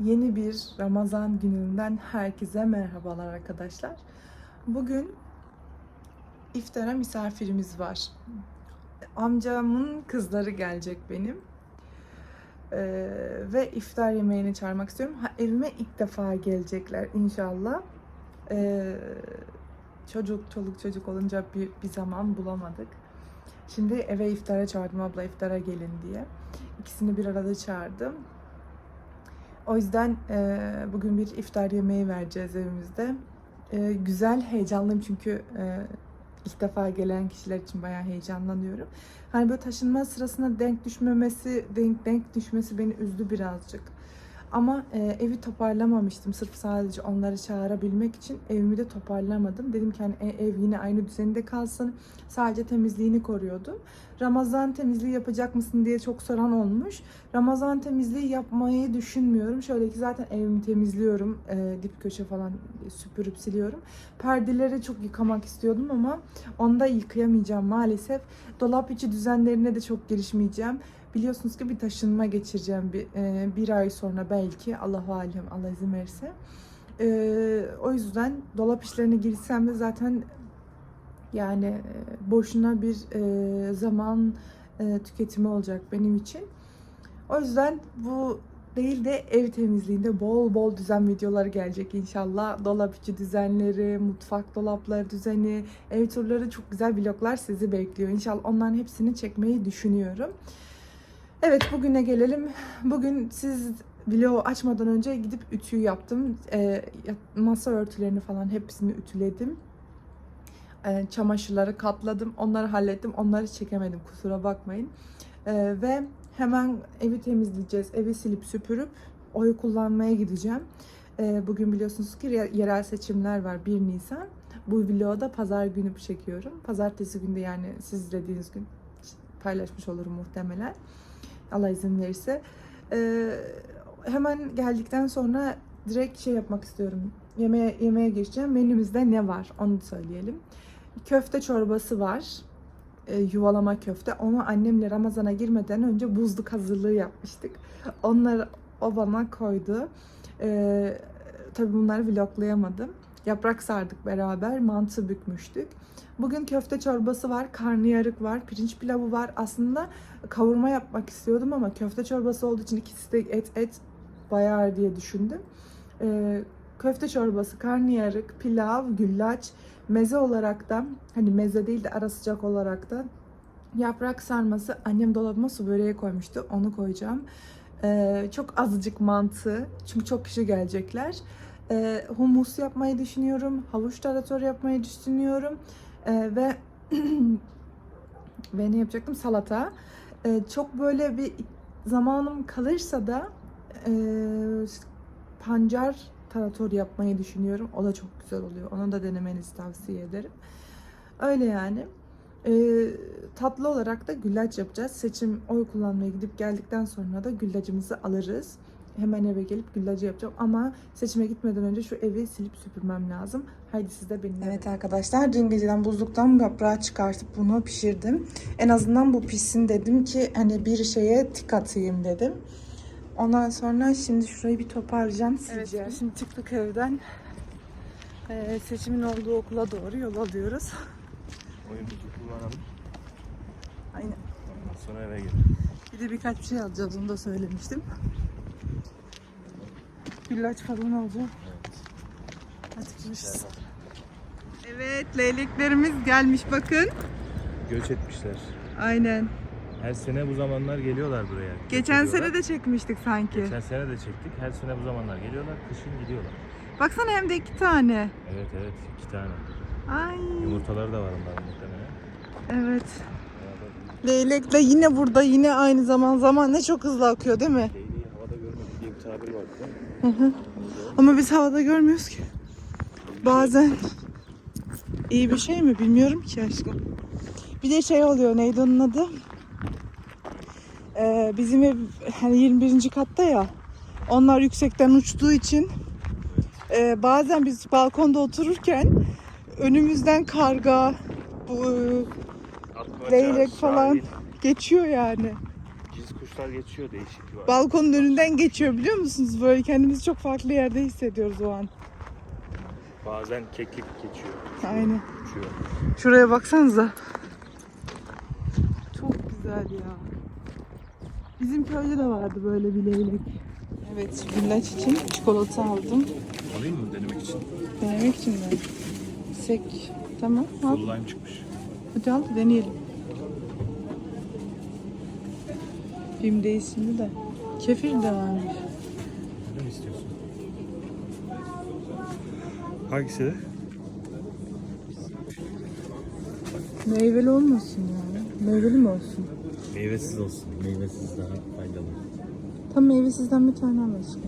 Yeni bir Ramazan gününden herkese merhabalar arkadaşlar. Bugün iftara misafirimiz var. Amcamın kızları gelecek benim. Ee, ve iftar yemeğini çağırmak istiyorum. Ha, evime ilk defa gelecekler inşallah. Ee, çocuk, çoluk çocuk olunca bir, bir zaman bulamadık. Şimdi eve iftara çağırdım abla iftara gelin diye. İkisini bir arada çağırdım. O yüzden e, bugün bir iftar yemeği vereceğiz evimizde. E, güzel, heyecanlıyım çünkü e, ilk defa gelen kişiler için bayağı heyecanlanıyorum. Hani böyle taşınma sırasında denk düşmemesi, denk denk düşmesi beni üzdü birazcık. Ama e, evi toparlamamıştım. Sırf sadece onları çağırabilmek için evimi de toparlamadım. Dedim ki hani e, ev yine aynı düzeninde kalsın. Sadece temizliğini koruyordum. Ramazan temizliği yapacak mısın diye çok soran olmuş. Ramazan temizliği yapmayı düşünmüyorum. Şöyle ki zaten evimi temizliyorum. E, dip köşe falan süpürüp siliyorum. Perdeleri çok yıkamak istiyordum ama onu da yıkayamayacağım maalesef. Dolap içi düzenlerine de çok girişmeyeceğim. Biliyorsunuz ki bir taşınma geçireceğim bir, e, bir ay sonra belki. Allahu alem Allah izin verirse. E, o yüzden dolap işlerine girsem de zaten yani e, boşuna bir e, zaman e, tüketimi olacak benim için. O yüzden bu değil de ev temizliğinde bol bol düzen videoları gelecek inşallah. Dolap içi düzenleri, mutfak dolapları düzeni, ev turları çok güzel vloglar sizi bekliyor. İnşallah onların hepsini çekmeyi düşünüyorum. Evet bugüne gelelim. Bugün siz vlogu açmadan önce gidip ütüyü yaptım. E, masa örtülerini falan hepsini ütüledim. E, çamaşırları katladım. Onları hallettim. Onları çekemedim kusura bakmayın. E, ve hemen evi temizleyeceğiz. Evi silip süpürüp oy kullanmaya gideceğim. E, bugün biliyorsunuz ki ye- yerel seçimler var 1 Nisan. Bu vlogu da pazar günü çekiyorum. Pazartesi günde yani siz izlediğiniz gün paylaşmış olurum muhtemelen. Allah izin verirse. E, hemen geldikten sonra direkt şey yapmak istiyorum. Yemeğe, yemeğe geçeceğim. Menümüzde ne var onu söyleyelim. Köfte çorbası var. E, yuvalama köfte. Onu annemle Ramazan'a girmeden önce buzluk hazırlığı yapmıştık. Onları o bana koydu. E, tabii bunları vloglayamadım. Yaprak sardık beraber. Mantı bükmüştük. Bugün köfte çorbası var, karnıyarık var, pirinç pilavı var. Aslında kavurma yapmak istiyordum ama köfte çorbası olduğu için ikisi de et et bayar diye düşündüm. E, köfte çorbası, karnıyarık, pilav, güllaç, meze olarak da hani meze değil de ara sıcak olarak da yaprak sarması annem dolabıma su böreği koymuştu. Onu koyacağım. Ee, çok azıcık mantı. Çünkü çok kişi gelecekler. Ee, humus yapmayı düşünüyorum. Havuç tarator yapmayı düşünüyorum. Ee, ve ve ne yapacaktım? Salata. Ee, çok böyle bir zamanım kalırsa da e, pancar tarator yapmayı düşünüyorum. O da çok güzel oluyor. Onu da denemenizi tavsiye ederim. Öyle yani. Ee, tatlı olarak da güllaç yapacağız. Seçim oy kullanmaya gidip geldikten sonra da güllacımızı alırız. Hemen eve gelip güllacı yapacağım ama seçime gitmeden önce şu evi silip süpürmem lazım. Haydi siz de benimle. Evet arkadaşlar dün geceden buzluktan yaprağı çıkartıp bunu pişirdim. En azından bu pişsin dedim ki hani bir şeye tik atayım dedim. Ondan sonra şimdi şurayı bir toparlayacağım, sileceğim. Evet, şimdi çıktık evden. Ee, seçimin olduğu okula doğru yol alıyoruz. Oyunumuzu kullanalım. Aynen. Ondan sonra eve gidelim. Bir de birkaç bir şey alacağız, onu da söylemiştim. Güllaç falan. Hadi görüşürüz. Evet, leyleklerimiz gelmiş bakın. Göç etmişler. Aynen. Her sene bu zamanlar geliyorlar buraya. Geçen sene de çekmiştik sanki. Geçen sene de çektik. Her sene bu zamanlar geliyorlar. Kışın gidiyorlar. Baksana hem de iki tane. Evet evet. iki tane. Ay. Yumurtaları da var onların muhtemelen. Evet. Leylek de yine burada yine aynı zaman zaman ne çok hızlı akıyor değil mi? Leyliği havada görmedik diye bir tabir var değil mi? Ama biz havada görmüyoruz ki. Bazen iyi bir şey mi bilmiyorum ki aşkım. Bir de şey oluyor neydi onun adı? Ee, bizim ev hani 21. katta ya. Onlar yüksekten uçtuğu için e, bazen biz balkonda otururken önümüzden karga, bu leylek falan geçiyor yani. Kuşlar geçiyor değişik var. Balkonun önünden geçiyor biliyor musunuz? Böyle kendimizi çok farklı yerde hissediyoruz o an. Bazen keklik geçiyor. Aynen. Uçuyor. Şuraya baksanıza. Çok güzel ya. Bizim köyde de vardı böyle bir leylek. Evet, güllaç için çikolata aldım. Alayım mı denemek için? Denemek için mi? Sek. Tamam, al. Full lime çıkmış. Hadi al, deneyelim. Filmdeyiz şimdi de. Kefir de varmış. Ne istiyorsun? Hangisi de? Meyveli olmasın ya. Meyveli mi olsun? Meyvesiz olsun. Meyvesiz daha faydalı. Tam meyvesizden bir tane al aşkım.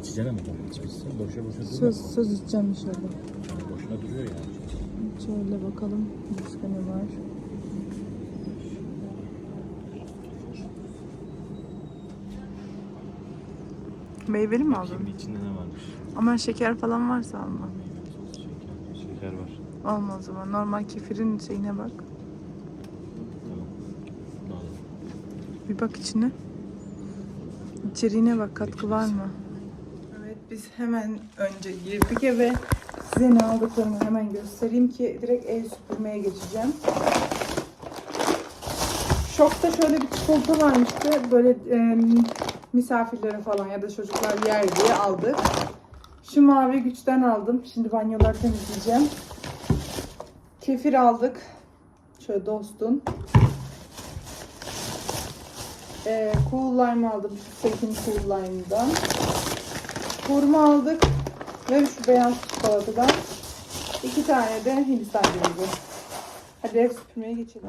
İçeceksin ama bak içmişsin. Boşa boşa durma. Söz, söz içeceğim inşallah. Yani boşuna duruyor ya. Şöyle bakalım başka ne var. Meyveli mi aldın? Şimdi içinde ne varmış? Ama şeker falan varsa alma. Meyveli şeker. Şeker var. Alma o zaman. Normal kefirin şeyine bak. Tamam. Bunu alalım. Bir bak içine. İçeriğine bak katkı var mı? Evet biz hemen önce girdik eve. Size ne aldıklarımı hemen göstereyim ki direkt ev süpürmeye geçeceğim. Şokta şöyle bir çikolata varmıştı. Böyle e, misafirlere falan ya da çocuklar yer diye aldık. Şu mavi güçten aldım. Şimdi banyoları temizleyeceğim. Kefir aldık. Şöyle dostun. Ee, cool lime aldım. Sekin cool lime'dan. Hurma aldık. Ve şu beyaz çikolatadan. iki tane de Hindistan cevizi. Hadi ev süpürmeye geçelim.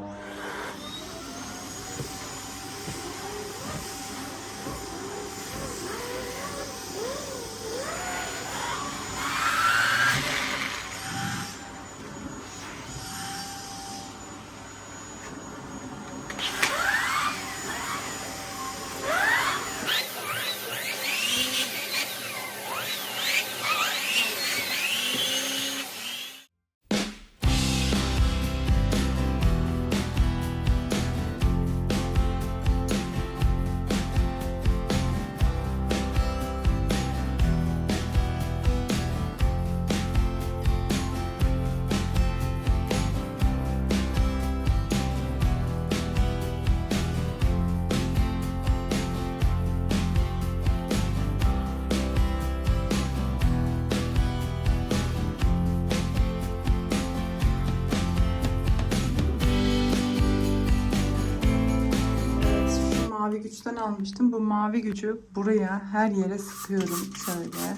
Mavi güçten almıştım. Bu mavi gücü buraya her yere sıkıyorum şöyle.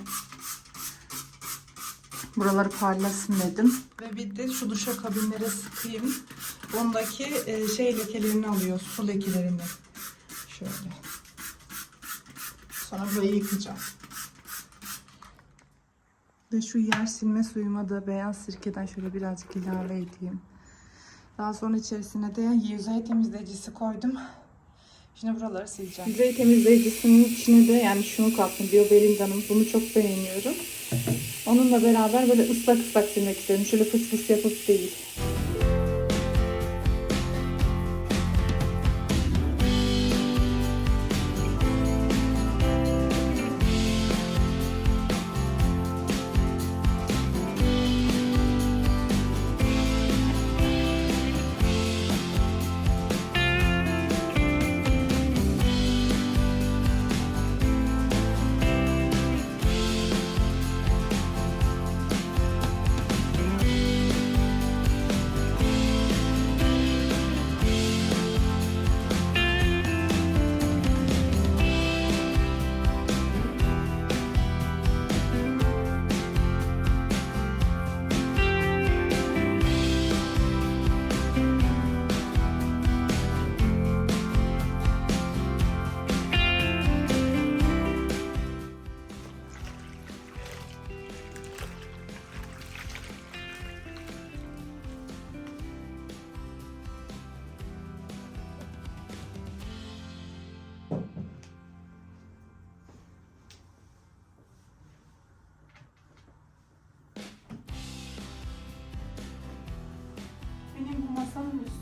Buraları parlasın dedim. Ve bir de şu duşa kabinlere sıkayım. Bundaki e, şey lekelerini alıyor, su lekelerini. Şöyle. Sonra burayı yıkayacağım. Ve şu yer silme suyuma da beyaz sirkeden şöyle birazcık ilave edeyim. Daha sonra içerisine de yüzey temizleyicisi koydum. Şimdi buraları sileceğim. Yüzey temizleyicisinin içine de yani şunu kattım. Bio Belinda'nın bunu çok beğeniyorum. Onunla beraber böyle ıslak ıslak silmek istedim. Şöyle fıs fıs yapıp değil.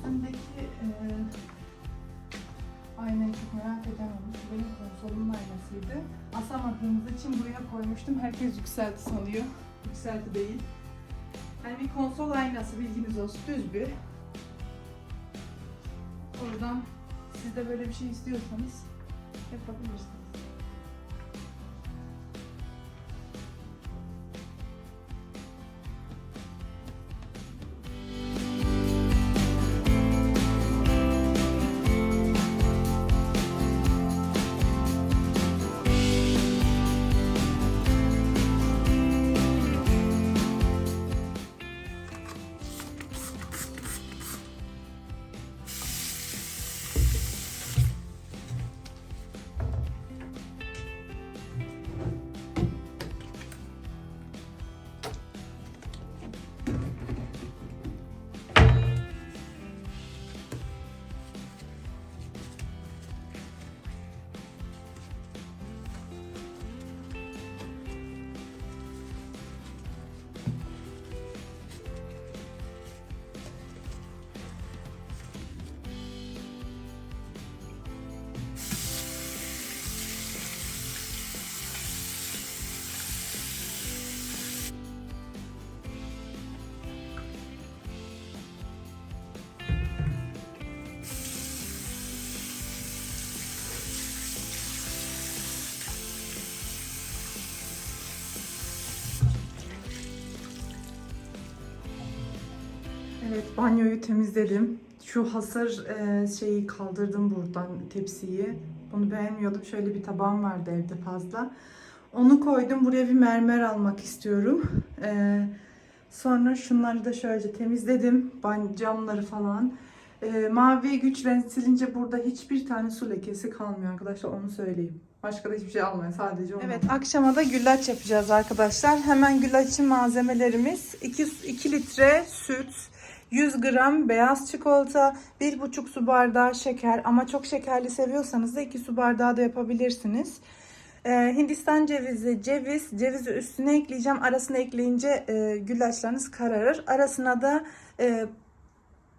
Üstündeki e, aynayı çok merak eden olmuş. Benim konsolumun aynasıydı. Asamadığımız için buraya koymuştum. Herkes yükselti sanıyor. Yükselti değil. Yani bir konsol aynası bilginiz olsun. Düz bir. Oradan siz de böyle bir şey istiyorsanız yapabilirsiniz. Banyoyu temizledim. Şu hasır e, şeyi kaldırdım buradan tepsiyi. Bunu beğenmiyordum. Şöyle bir tabağım vardı evde fazla. Onu koydum. Buraya bir mermer almak istiyorum. E, sonra şunları da şöyle temizledim. Ban camları falan. E, mavi güç renk silince burada hiçbir tane su lekesi kalmıyor arkadaşlar. Onu söyleyeyim. Başka da hiçbir şey almayın. Sadece onu. Evet akşama da güllaç yapacağız arkadaşlar. Hemen güllaç için malzemelerimiz 2, 2 litre süt, 100 gram beyaz çikolata, 1,5 su bardağı şeker ama çok şekerli seviyorsanız da 2 su bardağı da yapabilirsiniz. Ee, Hindistan cevizi, ceviz, cevizi üstüne ekleyeceğim. Arasına ekleyince e, güllaçlarınız kararır. Arasına da e,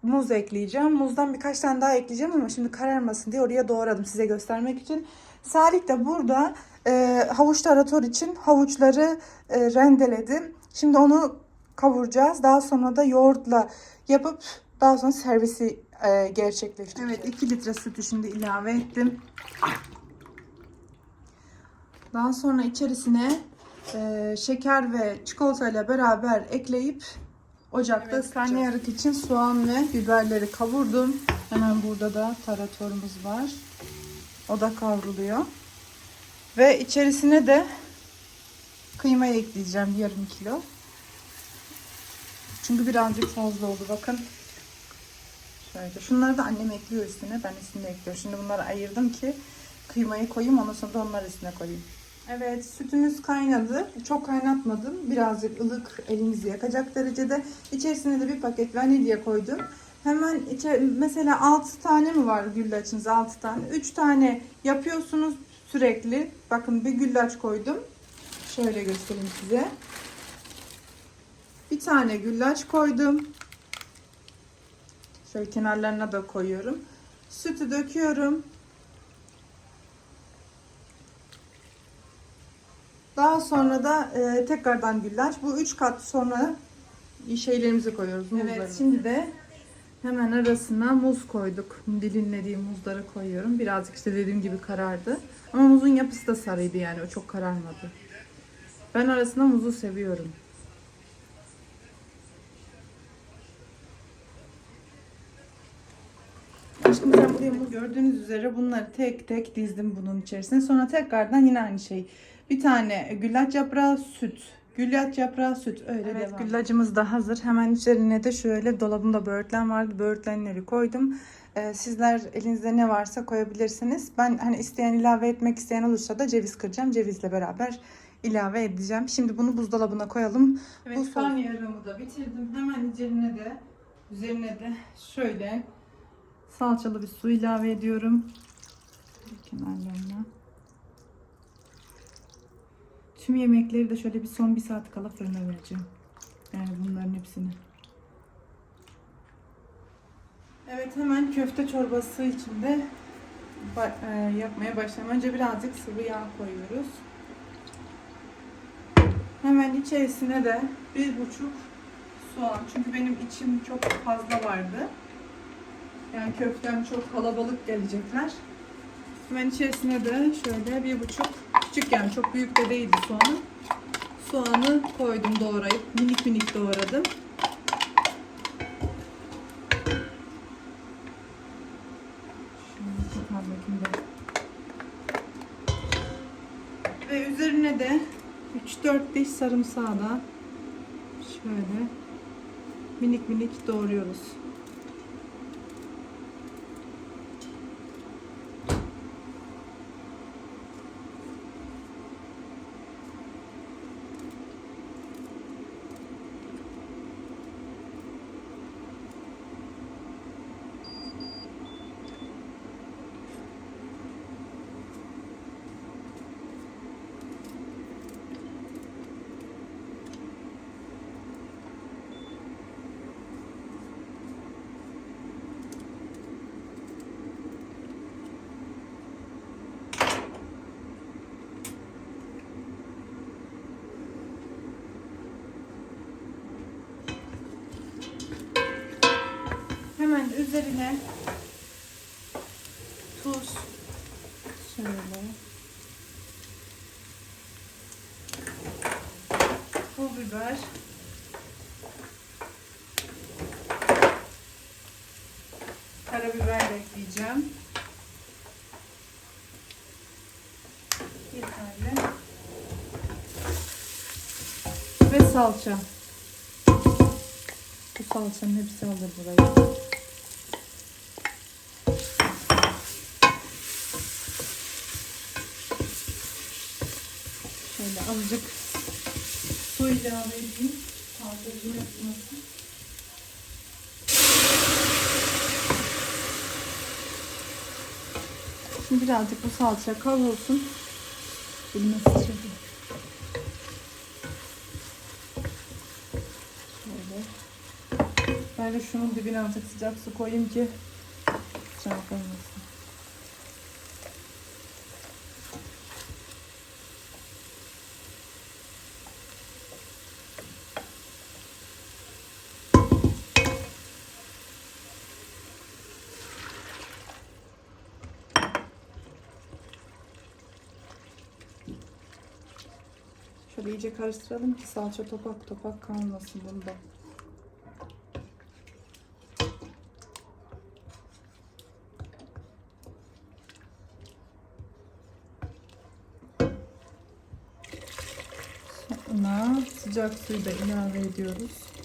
muz ekleyeceğim. Muzdan birkaç tane daha ekleyeceğim ama şimdi kararmasın diye oraya doğradım size göstermek için. Salih de burada e, havuç tarator için havuçları e, rendeledim. Şimdi onu kavuracağız. Daha sonra da yoğurtla yapıp daha sonra servisi e, gerçekleştireceğiz. Evet 2 litre sütü şimdi ilave ettim. Daha sonra içerisine e, şeker ve çikolata ile beraber ekleyip ocakta evet, karnıyarık için soğan ve biberleri kavurdum. Hemen burada da taratorumuz var. O da kavruluyor. Ve içerisine de kıyma ekleyeceğim yarım kilo. Çünkü birazcık fazla oldu bakın. Şöyle. Şunları da annem ekliyor üstüne. Ben üstüne ekliyorum. Şimdi bunları ayırdım ki kıymayı koyayım. Ondan sonra da onları üstüne koyayım. Evet sütümüz kaynadı. Çok kaynatmadım. Birazcık ılık elinizi yakacak derecede. İçerisine de bir paket vanilya koydum. Hemen içe, mesela 6 tane mi var güllaçınız? 6 tane. 3 tane yapıyorsunuz sürekli. Bakın bir güllaç koydum. Şöyle göstereyim size. Bir tane güllaç koydum. Şöyle kenarlarına da koyuyorum. Sütü döküyorum. Daha sonra da e, tekrardan güllaç. Bu üç kat sonra şeylerimizi koyuyoruz. Evet şimdi de hemen arasına muz koyduk. Dilimlediğim muzları koyuyorum. Birazcık işte dediğim gibi karardı. Ama muzun yapısı da sarıydı yani. O çok kararmadı. Ben arasında muzu seviyorum. Aşkım sen buraya muz gördüğünüz üzere bunları tek tek dizdim bunun içerisine. Sonra tekrardan yine aynı şey. Bir tane güllaç yaprağı, süt. Güllaç yaprağı, süt. Öyle evet, devam. güllacımız da hazır. Hemen üzerine de şöyle dolabımda böğürtlen vardı. Böğürtlenleri koydum. Ee, sizler elinizde ne varsa koyabilirsiniz. Ben hani isteyen ilave etmek isteyen olursa da ceviz kıracağım. Cevizle beraber ilave edeceğim. Şimdi bunu buzdolabına koyalım. Evet, Bu karnıyarığımı da bitirdim. Hemen üzerine de üzerine de şöyle salçalı bir su ilave ediyorum. Kenarlarına. Tüm yemekleri de şöyle bir son bir saat kala fırına vereceğim. Yani bunların hepsini. Evet hemen köfte çorbası için de e, yapmaya başlayalım. Önce birazcık sıvı yağ koyuyoruz. Hemen içerisine de bir buçuk soğan. Çünkü benim içim çok fazla vardı. Yani köftem çok kalabalık gelecekler. Hemen içerisine de şöyle bir buçuk küçük yani çok büyük de değildi soğan. Soğanı koydum doğrayıp minik minik doğradım. Ve üzerine de 3-4 diş sarımsağı da şöyle minik minik doğruyoruz. Hemen üzerine tuz şöyle pul biber karabiber de ekleyeceğim. Yeterli. Ve salça. Bu salçanın hepsi alır burayı. Şöyle azıcık su ilave edeyim. Salçacığım yapmasın. Şimdi birazcık bu salça kavrulsun. Elime sıçradı. Şöyle. Ben de şunun dibine azıcık sıcak su koyayım ki sıcak olmasın. Şöyle iyice karıştıralım ki salça topak topak kalmasın bunda. Sonra sıcak suyu da ilave ediyoruz.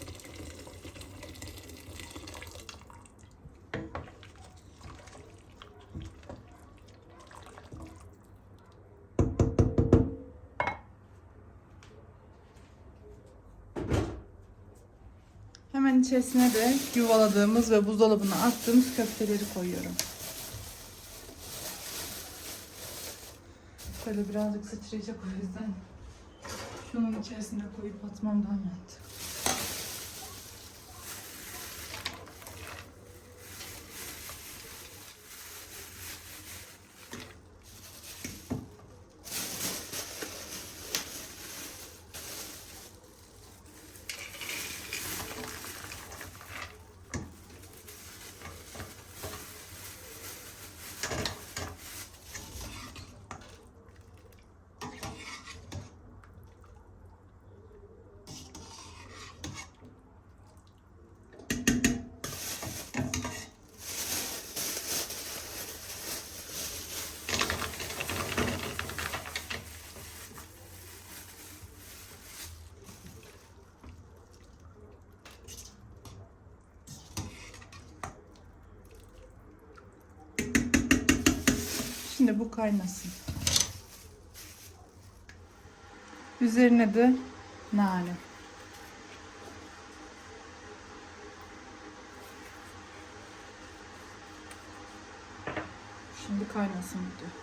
Hemen içerisine de yuvaladığımız ve buzdolabına attığımız köfteleri koyuyorum. Şöyle birazcık sıçrayacak o yüzden şunun içerisine koyup atmam daha mantıklı. Şimdi bu kaynasın. Üzerine de nane. Şimdi kaynasın bu.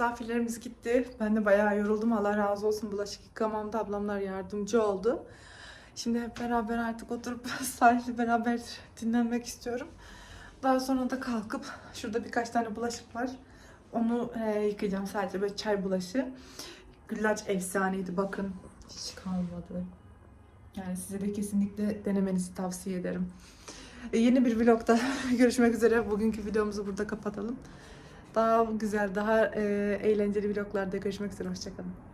Misafirlerimiz gitti. Ben de bayağı yoruldum. Allah razı olsun. Bulaşık yıkamamda ablamlar yardımcı oldu. Şimdi hep beraber artık oturup sahilde beraber dinlenmek istiyorum. Daha sonra da kalkıp şurada birkaç tane bulaşık var. Onu e, yıkayacağım sadece böyle çay bulaşı. Güllaç efsaneydi bakın. Hiç kalmadı. Yani size de kesinlikle denemenizi tavsiye ederim. E, yeni bir vlogda görüşmek üzere. Bugünkü videomuzu burada kapatalım. Daha güzel, daha eğlenceli vloglarda görüşmek üzere. Hoşçakalın.